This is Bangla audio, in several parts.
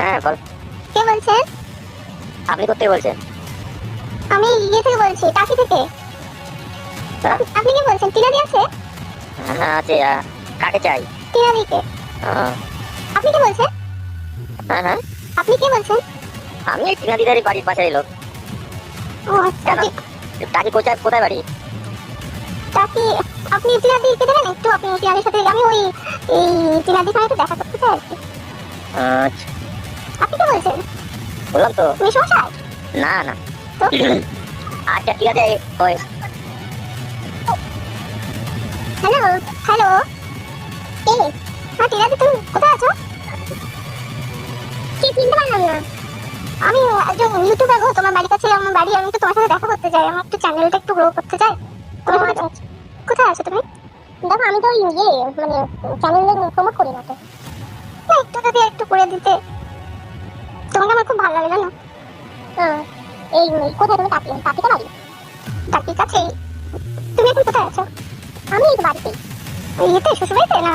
হ্যাঁ বল। কে বলছেন? আপনি করতে বলছেন? আমি ইয়ে থেকে বলছি টাকি থেকে। হ্যাঁ? আপনি কি বলছেন? টিনাদি আছে? হ্যাঁ আছে কাকে চাই? টিনাদিকে। আপনি কি বলছেন? হ্যাঁ হ্যাঁ। আপনি কি বলছেন? আমি এই টিনাদিদারি বাড়ির পাশের লোক। ও আচ্ছা? তাকে কোথায় কোথায় বাড়ি? টাকি আপনি টিনাদিকে দেবেন একটু আপনি টিনাদির সাথে আমি ওই এই টিনাদির একটু দেখা করতে চাই আচ্ছা, কি বলছেন বললাম তো মেশমশাই না না। তো? আচ্ছা ঠিক আছে ওই হ্যালো হ্যালো। এ হ্যাঁ টিনাদি তুমি কোথায় আছো? কি চিনতে পারলাম না। আমি একজন ইউটিউবার গো তোমার বাড়ির কাছে আমার বাড়ি আমি তো তোমার সাথে দেখা করতে চাই আমার একটু চ্যানেলটা একটু গ্রো করতে চাই। কোথায় আছো? কোথায় আছো তুমি? দেখো আমি তো ইয়ে মানে চ্যানেলে প্রমোট করি না তো। না একটু যদি একটু করে দিতে। ভালো লাগে জানো? এই কোথায় তুমি টাকি টাকিতে বাড়ি? টাকির কাছেই। তুমি এখন কোথায় আছো? আমি এই তো বাড়িতেই। ইয়েতে শ্বশুরবাড়িতে না?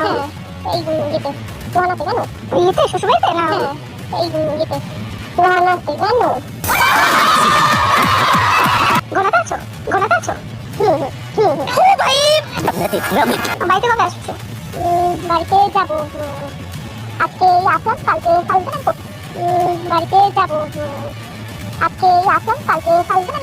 এই ইয়েতে। রোহানাতে জানো? ইয়েতে শ্বশুরবাড়িতে না? এই ইয়েতে। রোহানাতে জানো? গোনাতে আছো? গোনাতে আছো? হুম হুম হুম হুম। ভাই। বাড়িতে কবে আসছে বাড়িতে যাব। আজকে আসলাম কালকে কালকে বাড়িতে যাব। আজকে আসলাম কালকে কালকে নাম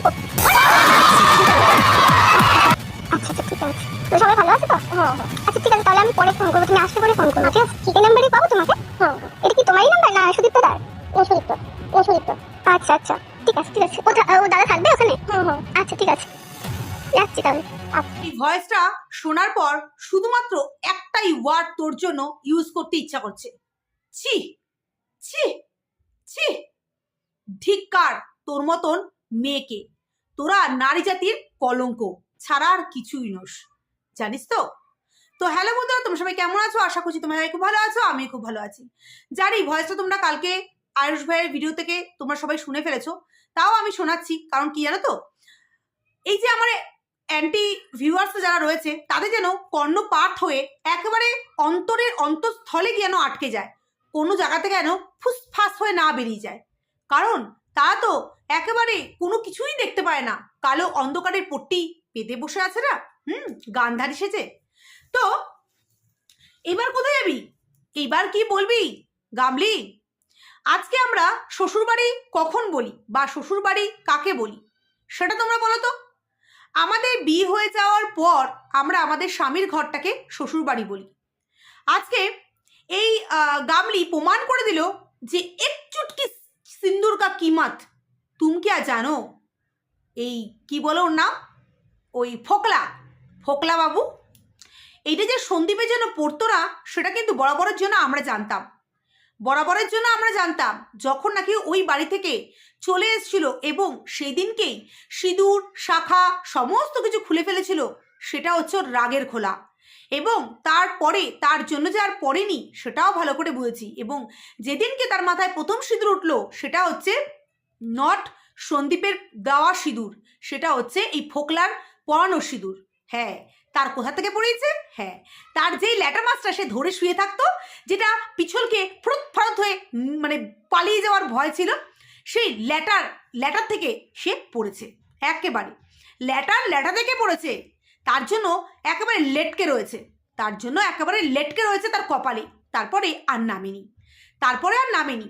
আচ্ছা আচ্ছা ঠিক আছে। তো সবাই ভালো আছে তো? হ্যাঁ আচ্ছা ঠিক আছে তাহলে আমি পরে ফোন করব। তুমি আসলে পরে ফোন করব ঠিক আছে? এই নাম্বারই পাবো তোমাকে? হ্যাঁ এটা কি তোমারই নাম্বার না সুদীপ্ত দার? ও সুদীপ্ত। ও সুদীপ্ত। আচ্ছা আচ্ছা। ঠিক আছে ঠিক আছে। ও ও দাদা থাকবে ওখানে? হ্যাঁ হ্যাঁ। আচ্ছা ঠিক আছে। যাচ্ছি তাহলে। আচ্ছা এই ভয়েসটা শোনার পর শুধুমাত্র একটাই ওয়ার্ড তোর জন্য ইউজ করতে ইচ্ছা করছে। ছি ছি। ছি, ধিক্কার তোর মতন মেয়েকে। তোরা নারী জাতির কলঙ্ক, ছাড়া আর কিছুই নোস। জানিস তো? তো হ্যালো বন্ধুরা, তোমরা সবাই কেমন আছো? আশা করছি তোমরা খুব ভালো আছো আমি খুব ভালো আছি। জানি ভয়েসটা তোমরা কালকে আয়ুষ ভাইয়ের ভিডিও থেকে তোমরা সবাই শুনে ফেলেছো, তাও আমি শোনাচ্ছি, কারণ কি জানো তো? এই যে আমার অ্যান্টি ভিউয়ার্স যারা রয়েছে, তাদের যেন কর্ণপাত হয়ে একেবারে অন্তরের অন্তঃস্থলে যেন আটকে যায়, কোনো জায়গা থেকে যেন ফুসফাস হয়ে না বেরিয়ে যায়। কারণ তারা তো একেবারে কোনো কিছুই দেখতে পায় না। কালো অন্ধকারের পট্টি পেতে বসে আছে না? হুম, গান্ধারি সেজে। তো, এবার কোথায় যাবি? এবার কি বলবি, গামলি? আজকে আমরা শ্বশুরবাড়ি কখন বলি বা শ্বশুরবাড়ি কাকে বলি? সেটা তোমরা বলো তো। আমাদের বিয়ে হয়ে যাওয়ার পর আমরা আমাদের স্বামীর ঘরটাকে শ্বশুর বাড়ি বলি। আজকে এই গামলি প্রমাণ করে দিল যে এক চুটকি সিন্দুর কা কিমত তুমি কি জানো? এই কি বলো ওর নাম? ওই ফোকলা ফোকলা বাবু। এইটা যে সন্দীপের জন্য পড়তো না, সেটা কিন্তু বরাবরের জন্য আমরা জানতাম। বরাবরের জন্য আমরা জানতাম যখন নাকি ওই বাড়ি থেকে চলে এসেছিল এবং সেই দিনকেই সিঁদুর, শাখা, সমস্ত কিছু খুলে ফেলেছিল, সেটা হচ্ছে রাগের খোলা। এবং তারপরে, তার জন্য যে আর পড়েনি, সেটাও ভালো করে বুঝেছি। এবং যেদিনকে তার মাথায় প্রথম সিঁদুর উঠল, সেটা হচ্ছে নট সন্দীপের দেওয়া সিঁদুর, সেটা হচ্ছে এই ফোকলার পরানো সিঁদুর। হ্যাঁ তার কোথা থেকে পড়েছে হ্যাঁ তার যেই ল্যাটার মাছটা সে ধরে শুয়ে থাকতো, যেটা পিছলকে ফ্রুত ফরত হয়ে মানে পালিয়ে যাওয়ার ভয় ছিল, সেই ল্যাটার ল্যাটার থেকে সে পড়েছে, একেবারে। ল্যাটার ল্যাটার থেকে পড়েছে তার জন্য একেবারে লেটকে রয়েছে। তার জন্য একেবারে লেটকে রয়েছে তার কপালে। তারপরে আর নামেনি। তারপরে আর নামেনি।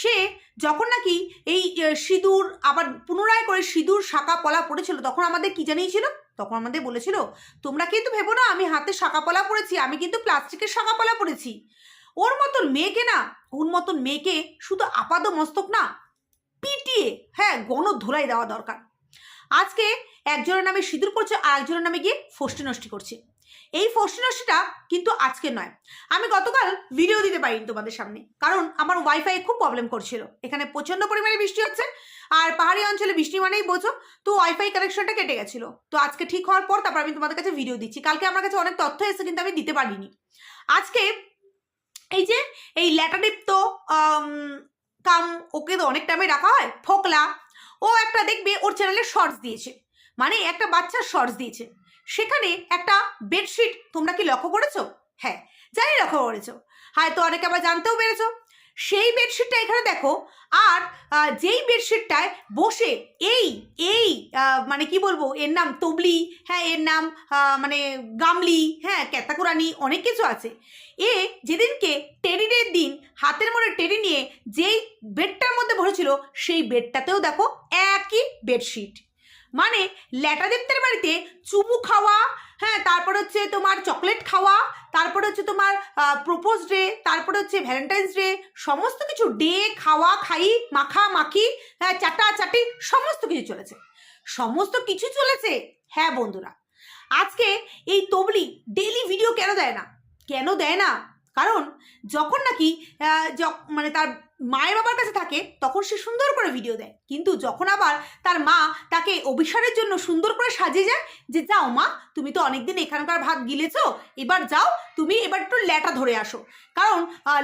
সে যখন নাকি এই সিঁদুর আবার পুনরায় করে সিঁদুর শাঁকা পলা পড়েছিল, তখন আমাদের কি জানিয়েছিল? তখন আমাদের বলেছিল, তোমরা কিন্তু ভেবো না, আমি হাতে শাঁকা পলা পড়েছি, আমি কিন্তু প্লাস্টিকের শাঁকা পলা পড়েছি। ওর মতন মেয়েকে না, ওর মতন মেয়েকে শুধু আপাদ মস্তক না, পিটিয়ে হ্যাঁ গণ ধোলাই দেওয়া দরকার। আজকে একজনের নামে সিঁদুর করছে আর একজনের নামে গিয়ে ফষ্টি নষ্টি করছে। এই ফষ্টি নষ্টিটা কিন্তু আজকে নয়। আমি গতকাল ভিডিও দিতে পারিনি তোমাদের সামনে, কারণ আমার ওয়াইফাই খুব প্রবলেম করছিল। এখানে প্রচণ্ড পরিমাণে বৃষ্টি হচ্ছে আর পাহাড়ি অঞ্চলে বৃষ্টি মানেই বোঝো, তো ওয়াইফাই কানেকশনটা কেটে গেছিল। তো আজকে ঠিক হওয়ার পর তারপর আমি তোমাদের কাছে ভিডিও দিচ্ছি। কালকে আমার কাছে অনেক তথ্য এসেছে, কিন্তু আমি দিতে পারিনি। আজকে এই যে, এই ল্যাটারিপ তো কাম, ওকে তো অনেক টাইমে রাখা হয়, ফোকলা ও একটা দেখবে ওর চ্যানেলে শর্টস দিয়েছে। মানে একটা বাচ্চার শর্টস দিয়েছে। সেখানে একটা বেডশিট তোমরা কি লক্ষ্য করেছ? হ্যাঁ জানি লক্ষ্য করেছ। হয়তো অনেকে আবার জানতেও পেরেছ। সেই বেডশিটটা এখানে দেখো। আর যেই বেডশিটটায় বসে এই এই মানে কি বলব, এর নাম তবলি হ্যাঁ এর নাম মানে গামলি হ্যাঁ ক্যাতাকুরানি, অনেক কিছু আছে। এ যেদিনকে টেরিডের দিন, হাতের মধ্যে টেরি নিয়ে যেই বেডটার মধ্যে বসেছিল, সেই বেডটাতেও দেখো একই বেডশিট মানে ল্যাটাদিত্যের বাড়িতে চুমু খাওয়া হ্যাঁ তারপর হচ্ছে তোমার চকলেট খাওয়া, তারপর হচ্ছে তোমার প্রপোজ ডে তারপর হচ্ছে ভ্যালেন্টাইন্স ডে সমস্ত কিছু ডে খাওয়া, খাই, মাখা, মাখি হ্যাঁ চাটা চাটি সমস্ত কিছু চলেছে। সমস্ত কিছু চলেছে। হ্যাঁ বন্ধুরা, আজকে এই তবলি ডেলি ভিডিও কেন দেয় না? কেন দেয় না? কারণ যখন নাকি মানে তার মায়ের বাবার কাছে থাকে, তখন সে সুন্দর করে ভিডিও দেয়। কিন্তু যখন আবার তার মা তাকে অভিসারের জন্য সুন্দর করে সাজিয়ে যায় যে, যাও মা, তুমি তো অনেকদিন এখানকার ভাত গিলেছো, এবার যাও, তুমি এবার একটু ল্যাটা ধরে আসো। কারণ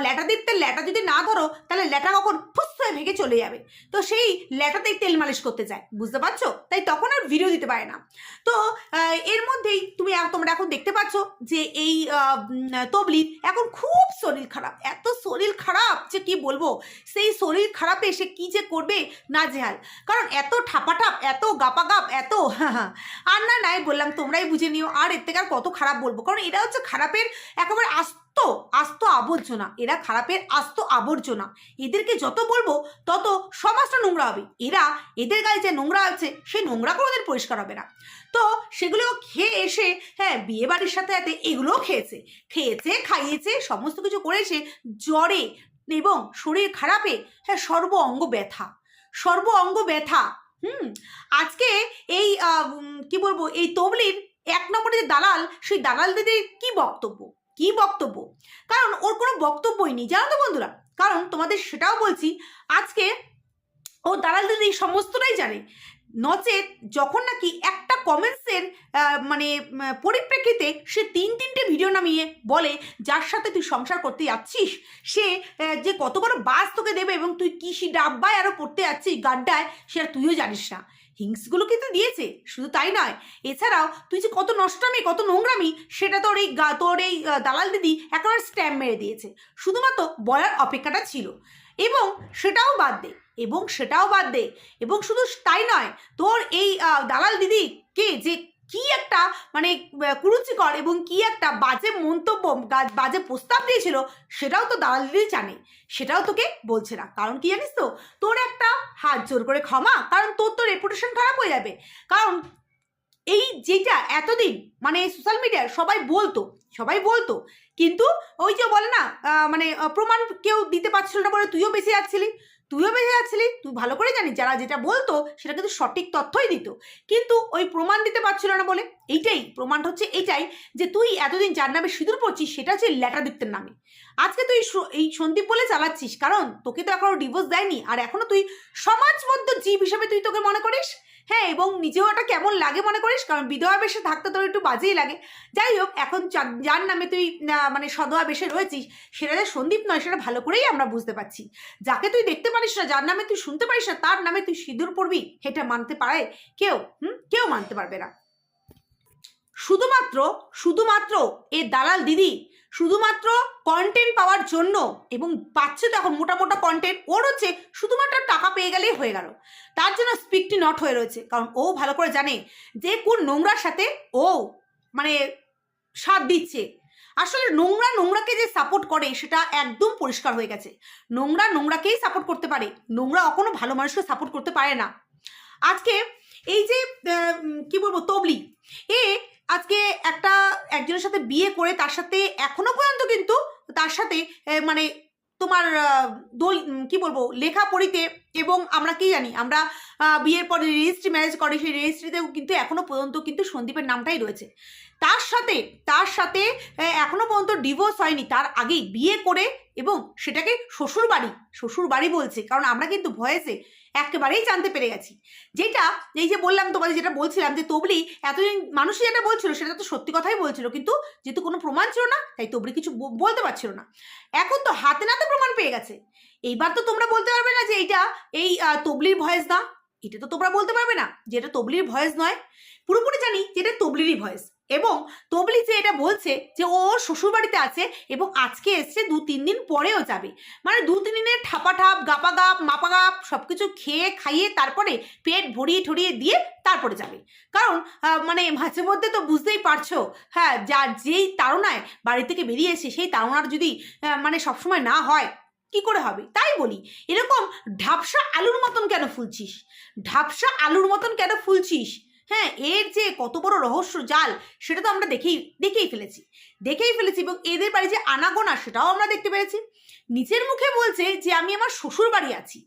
ল্যাটা দেখতে ল্যাটা যদি না ধরো, তাহলে ল্যাটা কখন ফুস হয়ে ভেঙে চলে যাবে। তো সেই ল্যাটাতেই তেল মালিশ করতে যায়, বুঝতে পারছ? তাই তখন আর ভিডিও দিতে পারে না। তো এর মধ্যেই তুমি তোমরা এখন দেখতে পাচ্ছ যে, এই তবলির এখন খুব শরীর খারাপ। এত শরীর খারাপ যে, কি বলব? সেই শরীর খারাপে সে কী যে করবে না জেহাল কারণ এত ঠাপাঠাপ, এত গাপাগাপ, এত আর না নাই বললাম, তোমরাই বুঝে নিও। আর এর থেকে আর কত খারাপ বলব? কারণ এরা হচ্ছে খারাপের একেবারে আস্ত আস্ত আবর্জনা। এরা খারাপের আস্ত আবর্জনা। এদেরকে যত বলব, তত সমাজটা নোংরা হবে। এরা এদের গায়ে যে নোংরা আছে, সেই নোংরা করে ওদের পরিষ্কার হবে না। তো সেগুলো খেয়ে এসে হ্যাঁ বিয়ে বাড়ির সাথে সাথে এগুলোও খেয়েছে। খেয়েছে, খাইয়েছে, সমস্ত কিছু করেছে, জ্বরে এবং শরীর খারাপে হ্যাঁ সর্ব অঙ্গ ব্যথা। সর্ব অঙ্গ ব্যথা, হুম? আজকে এই কি বলব, এই তবলির এক নম্বরে যে দালাল, সেই দালাল দিদির কি বক্তব্য? কি বক্তব্য? কারণ ওর কোনো বক্তব্যই নেই, জানো তো বন্ধুরা? কারণ তোমাদের সেটাও বলছি, আজকে ও দালাল দিদি সমস্তটাই জানে। নচেত যখন নাকি একটা কমেন্টসের মানে পরিপ্রেক্ষিতে সে তিন তিনটে ভিডিও নামিয়ে বলে, যার সাথে তুই সংসার করতে যাচ্ছিস, সে যে কত বড় বাস তোকে দেবে এবং তুই কিসি ডাব্বায় আরও পড়তে যাচ্ছিস গাড্ডায় সেটা তুইও জানিস না। হিংসগুলো কিন্তু দিয়েছে, শুধু তাই নয়। এছাড়াও, তুই যে কত নষ্টামি, কত নোংরামি, সেটা তোর এই তোর এই দালাল দিদি একেবারে স্ট্যাম্প মেরে দিয়েছে। শুধুমাত্র বলার অপেক্ষাটা ছিল। এবং সেটাও বাদ দে এবং সেটাও বাদ দে। এবং শুধু তাই নয়, তোর এই দালাল দিদি কে যে কি একটা মানে কুরুচিকর এবং কি একটা বাজে মন্তব্য বাজে প্রস্তাব দিয়েছিল, সেটাও তো দালাল দিদি জানে। সেটাও তোকে বলছে না। কারণ কি জানিস তো, তোর একটা হাত জোর করে ক্ষমা, কারণ তোর তো রেপুটেশন খারাপ হয়ে যাবে। কারণ এই যেটা এতদিন মানে সোশ্যাল মিডিয়ার সবাই বলতো সবাই বলতো। কিন্তু ওই যে বলে না মানে প্রমাণ কেউ দিতে পারছিল না বলে তুইও বেঁচে যাচ্ছিলি। তুইও বেঁচে যাচ্ছিলি তুই ভালো করে জানিস, যারা যেটা বলতো সেটা কিন্তু সঠিক তথ্যই দিত। কিন্তু ওই প্রমাণ দিতে পারছিল না বলে, এইটাই প্রমাণ হচ্ছে এইটাই যে তুই এতদিন যার নামে সিঁদুর পড়ছিস, সেটা হচ্ছে ল্যাটাদিত্যের নামে। আজকে তুই এই সন্দীপ বলে চালাচ্ছিস, কারণ তোকে তো এখনও ডিভোর্স দেয়নি, আর এখনও তুই সমাজবদ্ধ জীব হিসেবে তুই তোকে মনে করিস? হ্যাঁ এবং নিজেও ওটা কেমন লাগে মনে করিস? কারণ বিধবা বেশে থাকতে তোর একটু বাজেই লাগে। যাই হোক, এখন যার নামে তুই মানে সদয়া বেশে রয়েছিস, সেটা যে সন্দীপ নয়, সেটা ভালো করেই আমরা বুঝতে পারছি। যাকে তুই দেখতে পারিস না, যার নামে তুই শুনতে পারিস না, তার নামে তুই সিঁদুর পড়বি এটা মানতে পারে কেউ, হুম? কেউ মানতে পারবে না। শুধুমাত্র শুধুমাত্র এ দালাল দিদি শুধুমাত্র কন্টেন্ট পাওয়ার জন্য এবং পাচ্ছে তো এখন মোটা মোটা কন্টেন্ট ওর হচ্ছে শুধুমাত্র টাকা পেয়ে গেলেই হয়ে গেল। তার জন্য স্পিকটি নট হয়ে রয়েছে, কারণ ও ভালো করে জানে যে কোন নোংরার সাথে ও মানে সাথ দিচ্ছে। আসলে নোংরা নোংরাকে যে সাপোর্ট করে সেটা একদম পরিষ্কার হয়ে গেছে। নোংরা নোংরাকেই সাপোর্ট করতে পারে, নোংরা কখনো ভালো মানুষকে সাপোর্ট করতে পারে না। আজকে এই যে কি বলব, তবলি, এ আজকে একটা একজনের সাথে বিয়ে করে তার সাথে এখনও পর্যন্ত কিন্তু তার সাথে মানে তোমার দোল কি বলব লেখা পড়িতে এবং আমরা কি জানি আমরা বিয়ের পরে রেজিস্ট্রি ম্যারেজ করে সেই রেজিস্ট্রিতেও কিন্তু এখনও পর্যন্ত কিন্তু সন্দীপের নামটাই রয়েছে। তার সাথে তার সাথে আহ, এখনও পর্যন্ত ডিভোর্স হয়নি তার আগেই বিয়ে করে এবং সেটাকে শ্বশুর বাড়ি শ্বশুর বাড়ি বলছে কারণ আমরা কিন্তু ভয়েসে একেবারেই জানতে পেরে গেছি। যেটা এই যে বললাম তোমাদের যেটা বলছিলাম যে তবলি এতদিন মানুষই যেটা বলছিল সেটা তো সত্যি কথাই বলছিল। কিন্তু যেহেতু কোনো প্রমাণ ছিল না, তাই তবলি কিছু বলতে পারছিল না। এখন তো হাতে না তো প্রমাণ পেয়ে গেছে। এইবার তো তোমরা বলতে পারবে না যে এইটা এই তবলির ভয়েস না। এটা তো তোমরা বলতে পারবে না যে এটা তবলির ভয়েস নয়। পুরোপুরি জানি যে এটা তবলিরই ভয়েস এবং তবলি যে এটা বলছে যে ও ওর শ্বশুরবাড়িতে আছে এবং আজকে এসছে দু তিন দিন পরেও যাবে। মানে দু তিন দিনের ঠাপা ঠাপ গাপা গাপ মাপা গাপ সব কিছু খেয়ে খাইয়ে তারপরে পেট ভরিয়ে ঠরিয়ে দিয়ে তারপরে যাবে। কারণ মানে মাঝে মধ্যে তো বুঝতেই পারছ হ্যাঁ যা যেই তাড়নায় বাড়ি থেকে বেরিয়ে এসে সেই তাড়নার যদি মানে সবসময় না হয় কি করে হবে? তাই বলি, এরকম ঢাপসা আলুর মতন কেন ফুলছিস? ঢাপসা আলুর মতন কেন ফুলছিস? হ্যাঁ এর যে কত বড় রহস্য জাল, সেটা তো আমরা দেখেই দেখেই ফেলেছি। দেখেই ফেলেছি এবং এদের বাড়ি যে আনাগোনা, সেটাও আমরা দেখতে পেরেছি। নিচের মুখে বলছে যে, আমি আমার শ্বশুর বাড়ি আছি।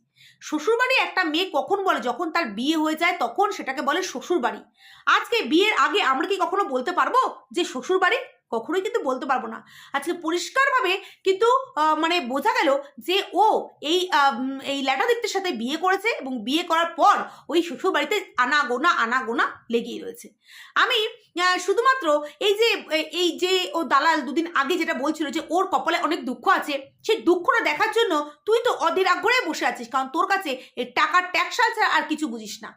শ্বশুর বাড়ি একটা মেয়ে কখন বলে? যখন তার বিয়ে হয়ে যায়, তখন সেটাকে বলে শ্বশুর বাড়ি আজকে বিয়ের আগে আমরা কি কখনো বলতে পারব যে শ্বশুর বাড়ি কখনোই কিন্তু বলতে পারব না। আজকে পরিষ্কারভাবে কিন্তু মানে বোঝা গেল যে ও এই এই ল্যাটাদিত্যের সাথে বিয়ে করেছে এবং বিয়ে করার পর ওই শ্বশুর বাড়িতে আনা গোনা আনা গোনা লেগেই রয়েছে। আমি শুধুমাত্র এই যে এই যে ও দালাল দুদিন আগে যেটা বলছিল যে ওর কপালে অনেক দুঃখ আছে, সেই দুঃখটা দেখার জন্য তুই তো অধীর আগ্রহে বসে আছিস, কারণ তোর কাছে এই টাকার ট্যাক্সাল ছাড়া আর কিছু বুঝিস না।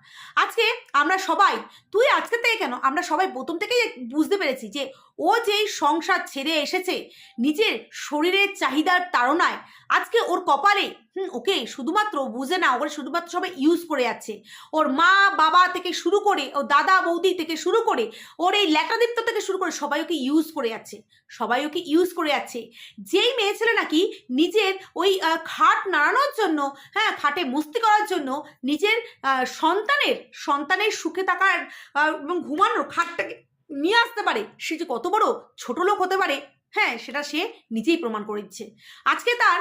আজকে আমরা সবাই, তুই আজকে থেকে কেন, আমরা সবাই প্রথম থেকেই বুঝতে পেরেছি যে ও যেই সংসার ছেড়ে এসেছে, নিজের শরীরের চাহিদার তাড়নায় আজকে ওর কপালে, হুম, ওকে শুধুমাত্র বুঝে না ওকে শুধুমাত্র সবাই ইউজ করে যাচ্ছে। ওর মা, বাবা থেকে শুরু করে, ও দাদা, বৌদি থেকে শুরু করে, ওর এই ল্যাটাদীপ্ত থেকে শুরু করে সবাই ওকে ইউজ করে যাচ্ছে। সবাই ওকে ইউজ করে যাচ্ছে। যেই মেয়ে ছেলে নাকি নিজের ওই খাট নাড়ানোর জন্য হ্যাঁ খাটে মস্তি করার জন্য নিজের সন্তানের সন্তানের সুখে থাকার এবং ঘুমানোর খাটটাকে নিয়ে আসতে পারে। সে যে কত বড় ছোট লোক হতে পারে হ্যাঁ সেটা সে নিজেই প্রমাণ করে দিচ্ছে। আজকে তার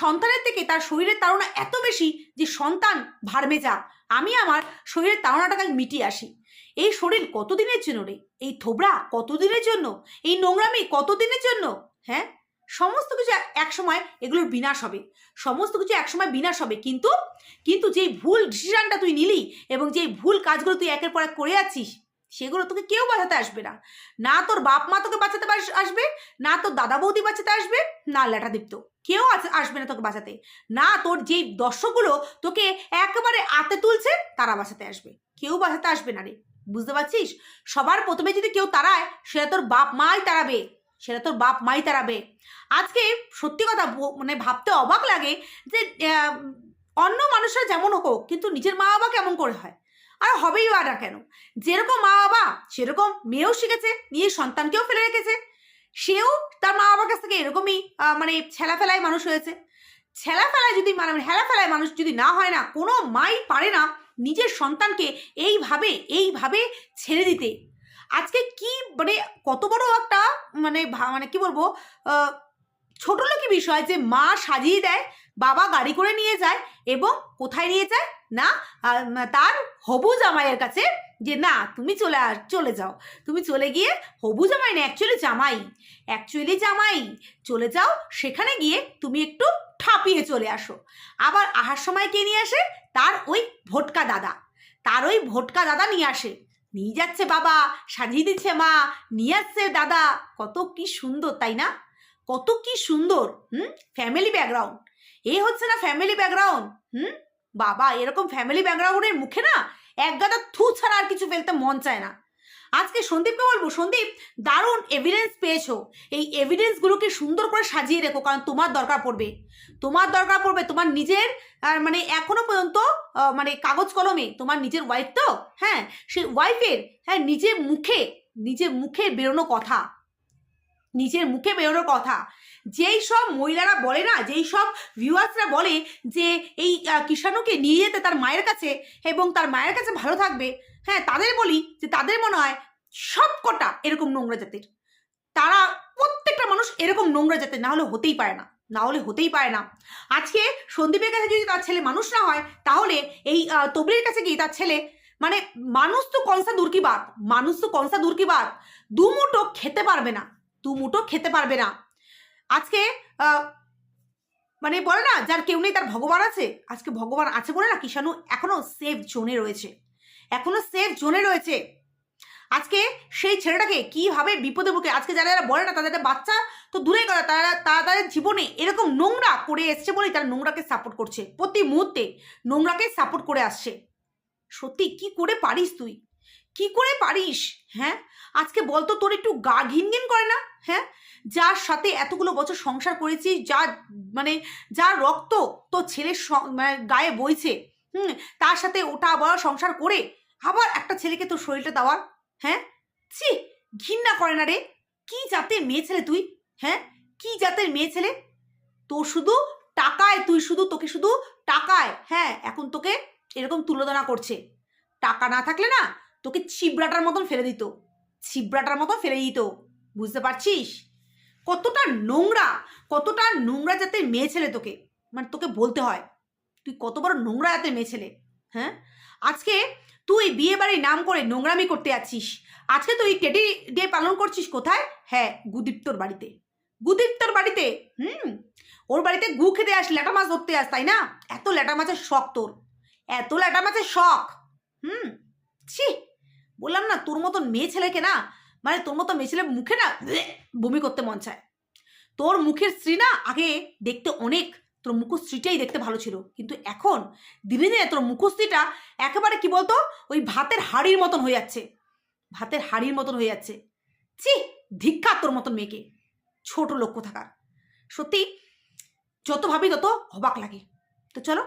সন্তানের থেকে তার শরীরের তাড়না এত বেশি যে সন্তান ভারমে যা। আমি আমার শরীরের তাড়নাটাকে মিটিয়ে আসি। এই শরীর কতদিনের জন্য রে? এই থোবড়া কতদিনের জন্য? এই নোংরামি কতদিনের জন্য? হ্যাঁ সমস্ত কিছু এক সময় এগুলোর বিনাশ হবে। সমস্ত কিছু একসময় বিনাশ হবে। কিন্তু কিন্তু যেই ভুল ডিসিশনটা তুই নিলি এবং যেই ভুল কাজগুলো তুই একের পর এক করে যাচ্ছিস সেগুলো তোকে কেউ বাঁচাতে আসবে না। না তোর বাপ মা তোকে বাঁচাতে আসবে, না তোর দাদা বৌদি বাঁচাতে আসবে, না ল্যাটাদীপ্ত। কেউ আস- আসবে না তোকে বাঁচাতে। না তোর যেই দর্শকগুলো তোকে একেবারে আতে তুলছে, তারা বাঁচাতে আসবে। কেউ বাঁচাতে আসবে না রে। বুঝতে পারছিস? সবার প্রথমে যদি কেউ তাড়ায়, সেটা তোর বাপ মাই তাড়াবে। সেটা তোর বাপ মাই তাড়াবে। আজকে সত্যি কথা মানে ভাবতে অবাক লাগে যে অন্য মানুষরা যেমন হোক, কিন্তু নিজের মা বাবা কেমন করে হয়? আর হবেই বা না কেন? যেরকম মা বাবা, সেরকম মেয়েও শিখেছে নিজের সন্তানকেও ফেলে রেখেছে। সেও তার মা বাবার কাছ থেকে এরকমই মানে ছেলা ফেলায় মানুষ হয়েছে। ছেলা ফেলায় যদি মানে হেলা ফেলায় মানুষ যদি না হয় না, কোনো মাই পারে না নিজের সন্তানকে এইভাবে এইভাবে ছেড়ে দিতে। আজকে কি মানে কত বড় একটা মানে মানে কি বলব ছোট লোকি বিষয় যে মা সাজিয়ে দেয় বাবা গাড়ি করে নিয়ে যায় এবং কোথায় নিয়ে যায়? না তার হবু জামাইয়ের কাছে যে না, তুমি চলে আস চলে যাও। তুমি চলে গিয়ে হবু জামাই না অ্যাকচুয়ালি জামাই। অ্যাকচুয়ালি জামাই, চলে যাও, সেখানে গিয়ে তুমি একটু ঠাপিয়ে চলে আসো। আবার আহার সময় কে নিয়ে আসে? তার ওই ভোটকা দাদা। তার ওই ভোটকা দাদা নিয়ে আসে। নিয়ে যাচ্ছে বাবা, সাজিয়ে দিচ্ছে মা, নিয়ে আসছে দাদা। কত কি সুন্দর, তাই না? কত কি সুন্দর, হুম? ফ্যামিলি ব্যাকগ্রাউন্ড এ হচ্ছে না ফ্যামিলি ব্যাকগ্রাউন্ড হুম? বাবা, এরকম ফ্যামিলি ব্যাকগ্রাউন্ডের মুখে না এক গাদা থু ছাড়া আর কিছু ফেলতে মন চায় না। আজকে সন্দীপকে বলব, সন্দীপ, দারুণ এভিডেন্স পেয়েছ। এই এভিডেন্সগুলোকে সুন্দর করে সাজিয়ে রেখো, কারণ তোমার দরকার পড়বে। তোমার দরকার পড়বে, তোমার নিজের মানে এখনও পর্যন্ত মানে কাগজ কলমে, তোমার নিজের ওয়াইফ তো হ্যাঁ? সেই ওয়াইফের হ্যাঁ নিজের মুখে নিজের মুখে বেরোনো কথা। নিজের মুখে বেরোনোর কথা। যেই সব মহিলারা বলে না, যেই সব ভিউয়ার্সরা বলে যে এই কিষাণুকে নিয়ে যেতে তার মায়ের কাছে এবং তার মায়ের কাছে ভালো থাকবে হ্যাঁ তাদের বলি যে তাদের মনে হয় সব কটা এরকম নোংরা জাতের। তারা প্রত্যেকটা মানুষ এরকম নোংরা জাতের, না হলে হতেই পারে না না হলে হতেই পারে না। আজকে সন্দীপের কাছে যদি তার ছেলে মানুষ না হয়, তাহলে এই তবলির কাছে গিয়ে তার ছেলে মানে মানুষ তো কনসা দূর কি মানুষ তো কনসা দূর কি বাত? দু মুঠো খেতে পারবে না। দু মুঠো খেতে পারবে না। আজকে মানে বলে না, যার কেউ নেই তার ভগবান আছে। আজকে ভগবান আছে বলে না, কিষাণু এখনও সেফ জোনে রয়েছে। এখনও সেফ জোনে রয়েছে। আজকে সেই ছেলেটাকে কীভাবে বিপদে মুখে আজকে যারা যারা বলে না, তাদের বাচ্চা তো দূরে গেল তারা তারা তাদের জীবনে এরকম নোংরা করে এসছে বলেই তারা নোংরাকে সাপোর্ট করছে। প্রতি মুহূর্তে নোংরাকে সাপোর্ট করে আসছে। সত্যি কি করে পারিস তুই? কি করে পারিস? হ্যাঁ? আজকে বলতো তোর একটু গা ঘিন ঘিন করে না? হ্যাঁ? যার সাথে এতগুলো বছর সংসার করেছিস, যা মানে যার রক্ত তোর ছেলের মানে গায়ে বইছে, হুম? তার সাথে ওটা আবার সংসার করে আবার একটা ছেলেকে তোর শরীরটা দেওয়ার? হ্যাঁ? ছি! ঘৃণা করে না রে? কি জাতের মেয়ে ছেলে তুই? হ্যাঁ? কি জাতের মেয়ে ছেলে? তোর শুধু টাকায়, তুই শুধু তোকে শুধু টাকায় হ্যাঁ? এখন তোকে এরকম তুলনা করছে। টাকা না থাকলে না তোকে ছিবড়াটার মতন ফেলে দিত। ছিবড়াটার মতন ফেলে দিত। বুঝতে পারছিস? কতটা নোংরা কতটা নোংরা জাতের মেয়ে ছেলে তোকে। মানে তোকে বলতে হয়, তুই কত বড় নোংরা জাতের মেয়ে ছেলে হ্যাঁ? আজকে তুই বিয়ে বাড়ির নাম করে নোংরামি করতে যাচ্ছিস। আজকে তুই টেডি ডে পালন করছিস কোথায়? হ্যাঁ গুদীপ্তর বাড়িতে। গুদীপ্তর বাড়িতে, হুম? ওর বাড়িতে গু খেতে আস ল্যাটা মাছ ধরতে আস তাই না? এত ল্যাটা মাছের শখ তোর। এত ল্যাটা মাছের শখ, হুম? ছি! বললাম না, তোর মতন মেয়ে ছেলেকে না মানে তোর মতো মেয়ে ছেলে মুখে না বমি করতে মন চায়। তোর মুখের স্ত্রী না, আগে দেখতে অনেক, তোর মুখশ্রীটাই দেখতে ভালো ছিল। কিন্তু এখন, দিনে দিনে তোর মুখশ্রীটা একেবারে কি বলতো, ওই ভাতের হাড়ির মতন হয়ে যাচ্ছে। ভাতের হাড়ির মতন হয়ে যাচ্ছে। ছি ধিক্ষা তোর মতন মেয়েকে। ছোট লক্ষ্য থাকার সত্যি, যত ভাবি তত অবাক লাগে। তো চলো,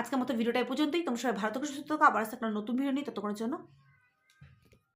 আজকের মতো ভিডিওটা পর্যন্তই। তোমরা সবাই ভালো থেকে, সুস্থ থাকো। আবার একটা নতুন ভিডিও নিয়ে ততক্ষণের জন্য